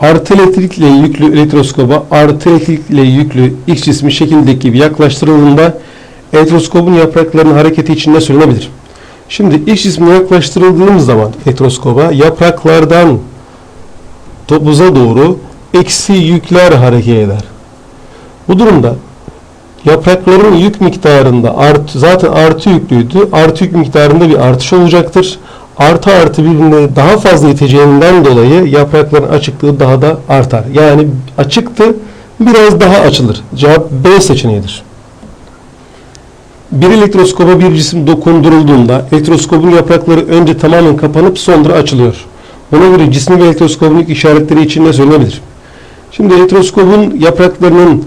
Artı elektrikle yüklü elektroskoba artı elektrikle yüklü X cismi şekildeki gibi yaklaştırıldığında elektroskopun yapraklarının hareketi için ne söylenebilir? Şimdi X cismi yaklaştırıldığımız zaman elektroskoba yapraklardan topuza doğru eksi yükler hareket eder. Bu durumda yaprakların yük miktarında art, zaten artı yüklüydü. Artı yük miktarında bir artış olacaktır. Artı artı birbirine daha fazla iteceğinden dolayı yaprakların açıklığı daha da artar. Yani açıktı biraz daha açılır. Cevap B seçeneğidir. Bir elektroskoba bir cisim dokundurulduğunda elektroskopun yaprakları önce tamamen kapanıp sonra açılıyor. Buna göre cismin ve elektroskopun işaretleri için ne söylenebilir? Şimdi elektroskopun yapraklarının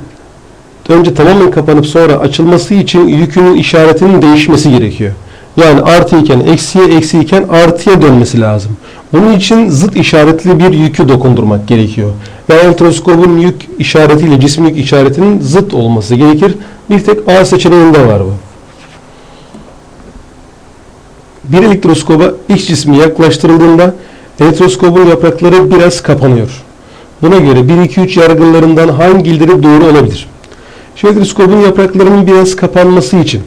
önce tamamen kapanıp sonra açılması için yükünün işaretinin değişmesi gerekiyor. Yani artı iken eksiye, eksi iken artıya dönmesi lazım. Bunun için zıt işaretli bir yükü dokundurmak gerekiyor. Yani elektroskopun yük işaretiyle cismin yük işaretinin zıt olması gerekir. Bir tek A seçeneğinde var bu. Bir elektroskoba X cismi yaklaştırıldığında elektroskopun yaprakları biraz kapanıyor. Buna göre 1, 2, 3 yargılarından hangileri doğru olabilir? Şu elektroskopun yapraklarının biraz kapanması için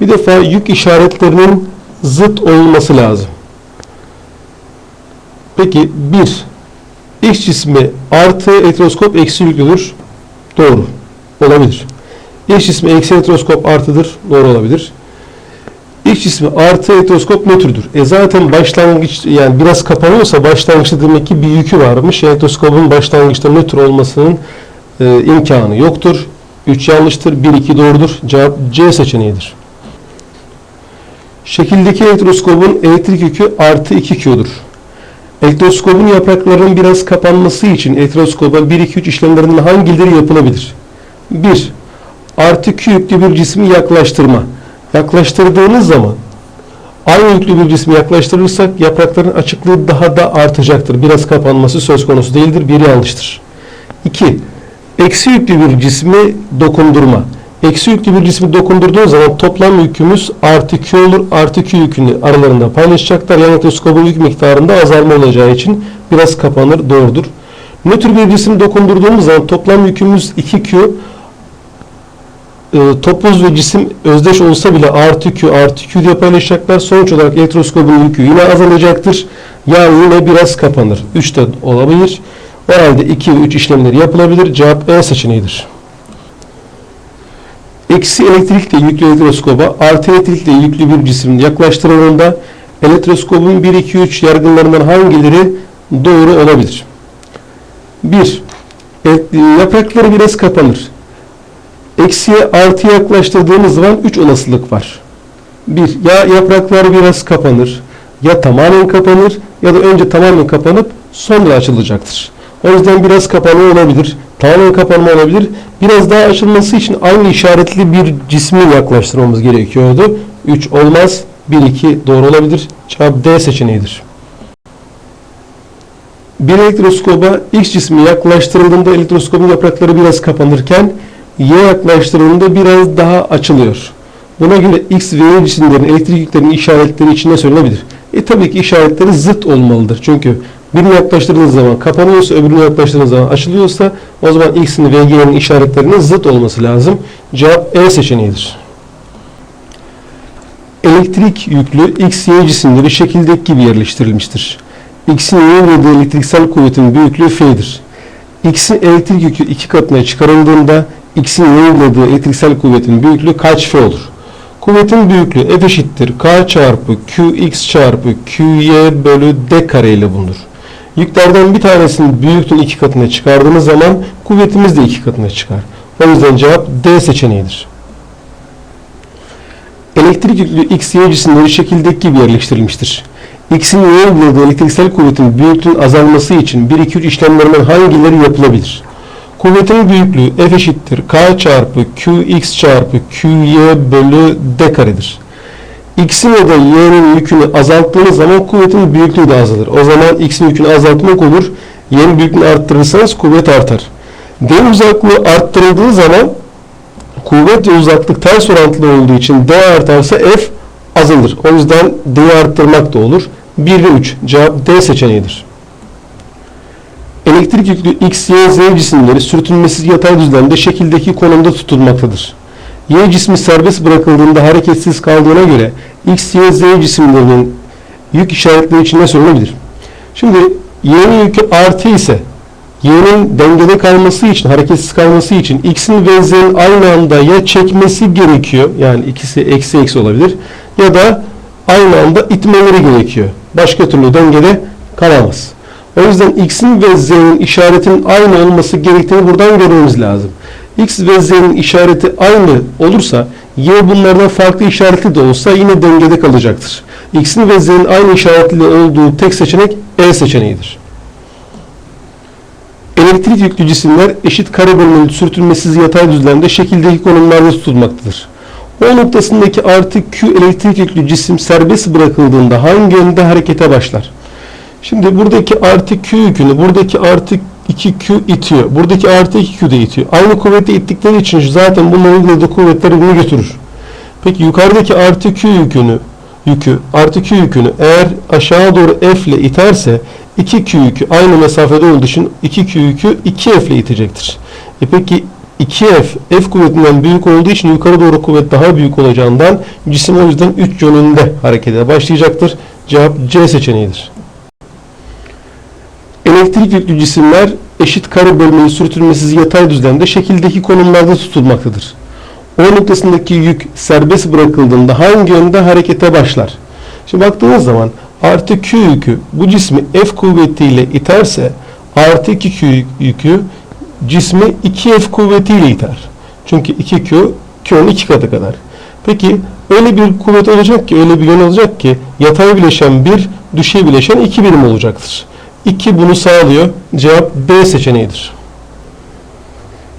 bir defa yük işaretlerinin zıt olması lazım. Peki 1. X cismi artı elektroskop eksi yüklüdür. Doğru. Olabilir. X cismi eksi elektroskop artıdır. Doğru olabilir. X cismi artı elektroskop nötrdür. E zaten başlangıç yani biraz kapanıyorsa başlangıçta demek ki bir yükü varmış. Elektroskopun başlangıçta nötr olmasının e, imkanı yoktur. 3 yanlıştır. 1 2 doğrudur. Cevap C seçeneğidir. Şekildeki elektroskopun elektrik yükü artı 2 Q'dur. Elektroskopun yapraklarının biraz kapanması için elektroskoba 1-2-3 işlemlerinden hangileri yapılabilir? 1. Artı Q yüklü bir cismi yaklaştırma. Yaklaştırdığınız zaman aynı yüklü bir cismi yaklaştırırsak yaprakların açıklığı daha da artacaktır. Biraz kapanması söz konusu değildir. Bir yanlıştır. 2. Eksi yüklü bir cismi dokundurma. Eksi yüklü bir cismi dokundurduğu zaman toplam yükümüz artı Q olur. Artı Q yükünü aralarında paylaşacaklar. Yani elektroskopun yük miktarında azalma olacağı için biraz kapanır. Doğrudur. Nötr bir cisim dokundurduğumuz zaman toplam yükümüz 2Q. E, topuz ve cisim özdeş olsa bile artı Q artı Q diye paylaşacaklar. Sonuç olarak elektroskopun yükü yine azalacaktır. Yani yine biraz kapanır. 3 de olabilir. O halde 2 ve 3 işlemleri yapılabilir. Cevap E seçeneğidir. Eksi elektrikle yüklü elektroskoba artı elektrikle yüklü bir cisim yaklaştırıldığında elektroskopun 1, 2, 3 yargılarından hangileri doğru olabilir? 1. Yaprakları biraz kapanır. Eksiye artıya yaklaştırdığımız zaman 3 olasılık var. 1. Ya yapraklar biraz kapanır, ya tamamen kapanır ya da önce tamamen kapanıp sonra açılacaktır. O yüzden biraz kapanma olabilir, tamamen kapanma olabilir. Biraz daha açılması için aynı işaretli bir cismi yaklaştırmamız gerekiyordu. 3 olmaz, 1, 2 doğru olabilir. Cevap D seçeneğidir. Bir elektroskoba X cismi yaklaştırıldığında elektroskopun yaprakları biraz kapanırken Y yaklaştırıldığında biraz daha açılıyor. Buna göre X ve Y cisimlerin elektrik yüklerinin işaretleri içinde söylenebilir. E tabii ki işaretleri zıt olmalıdır. Çünkü birini yaklaştırdığınız zaman kapanıyorsa öbürünü yaklaştırdığınız zaman açılıyorsa o zaman X'in ve Y'nin işaretlerinin zıt olması lazım. Cevap E seçeneğidir. Elektrik yüklü X, Y cisimleri şekildeki gibi yerleştirilmiştir. X'in uyguladığı elektriksel kuvvetin büyüklüğü F'dir. X'in elektrik yükü iki katına çıkarıldığında X'in uyguladığı elektriksel kuvvetin büyüklüğü kaç F olur? Kuvvetin büyüklüğü F eşittir K çarpı Qx çarpı Qy bölü D kare ile bulunur. Yüklerden bir tanesinin büyüklüğünü iki katına çıkardığımız zaman kuvvetimiz de iki katına çıkar. O yüzden cevap D seçeneğidir. Elektrik yüklü X, Y cisimleri şekildeki gibi yerleştirilmiştir. X'in Y'ye uyguladığı elektriksel kuvvetin büyüklüğünün azalması için 1, 2, 3 işlemlerinden hangileri yapılabilir? Kuvvetin büyüklüğü F eşittir K çarpı Qx çarpı Qy bölü D karedir. X'in ya da Y'nin yükünü azalttığınız zaman kuvvetin büyüklüğü de azalır. O zaman X'in yükünü azaltmak olur. Y'nin büyüklüğünü arttırırsanız kuvvet artar. D uzaklığı arttırıldığı zaman kuvvet ve uzaklık ters orantılı olduğu için D artarsa F azalır. O yüzden D'yi arttırmak da olur. 1 ve 3 cevap D seçeneğidir. Elektrik yüklü X, Y, Z cisimleri sürtünmesiz yatay düzlemde şekildeki konumda tutulmaktadır. Y cismi serbest bırakıldığında hareketsiz kaldığına göre X, Y, Z cisimlerinin yük işaretleri için ne söylenebilir? Şimdi Y'nin yükü artı ise Y'nin dengede kalması için, hareketsiz kalması için X'in ve Z'nin aynı anda ya çekmesi gerekiyor, yani ikisi eksi eksi olabilir, ya da aynı anda itmeleri gerekiyor. Başka türlü dengede kalamaz. O yüzden X'in ve Z'nin işaretinin aynı olması gerektiğini buradan görmemiz lazım. X ve Z'nin işareti aynı olursa Y bunlardan farklı işaretli de olsa yine dengede kalacaktır. X'in ve Z'nin aynı işaretli olduğu tek seçenek E seçeneğidir. Elektrik yüklü cisimler eşit kare bölmeli sürtünmesiz yatay düzlemde şekildeki konumlarda tutulmaktadır. O noktasındaki artı Q elektrik yüklü cisim serbest bırakıldığında hangi yönde harekete başlar? Şimdi buradaki artı Q yükünü buradaki artı 2Q itiyor. Buradaki artı 2Q de itiyor. Aynı kuvveti ittikleri için zaten bunların uyguladığı kuvvetler birbirini götürür. Peki yukarıdaki artı Q yükünü yükü artı Q yükünü eğer aşağı doğru F ile iterse 2Q yükü aynı mesafede olduğu için 2Q yükü 2F ile itecektir. E peki 2F F kuvvetinden büyük olduğu için yukarı doğru kuvvet daha büyük olacağından cisim o yüzden 3 yönünde harekete başlayacaktır. Cevap C seçeneğidir. Elektrik yüklü cisimler eşit kare bölmeli sürtünmesiz yatay düzlemde şekildeki konumlarda tutulmaktadır. O noktasındaki yük serbest bırakıldığında hangi yönde harekete başlar? Şimdi baktığınız zaman artı Q yükü bu cismi F kuvvetiyle iterse artı 2 Q yükü cismi 2F kuvvetiyle iter. Çünkü 2Q Q'nun 2 katı kadar. Peki öyle bir kuvvet olacak ki öyle bir yön olacak ki yatay bileşen 1 düşey bileşen 2 birim olacaktır. 2 bunu sağlıyor. Cevap B seçeneğidir.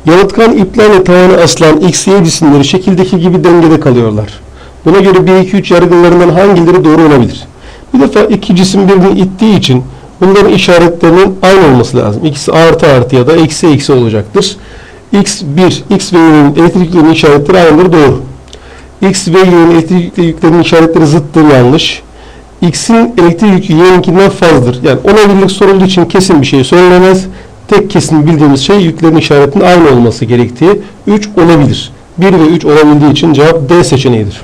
Yalıtkan iplerle tavana asılan X, Y cisimleri şekildeki gibi dengede kalıyorlar. Buna göre 1, 2, 3 yargılarından hangileri doğru olabilir? Bir defa iki cisim birbirini ittiği için bunların işaretlerinin aynı olması lazım. İkisi artı artı ya da eksi eksi olacaktır. X1, X ve Y'nin elektriklerinin işaretleri aynıdır doğru. X ve Y'nin elektrik yüklerinin işaretleri zıttır yanlış. X'in elektrik yükü Y'ninkinden fazladır. Yani ona birlik sorulduğu için kesin bir şey söylenemez. Tek kesin bildiğimiz şey yüklerin işaretinin aynı olması gerektiği 3 olabilir. 1 ve 3 olabildiği için cevap D seçeneğidir.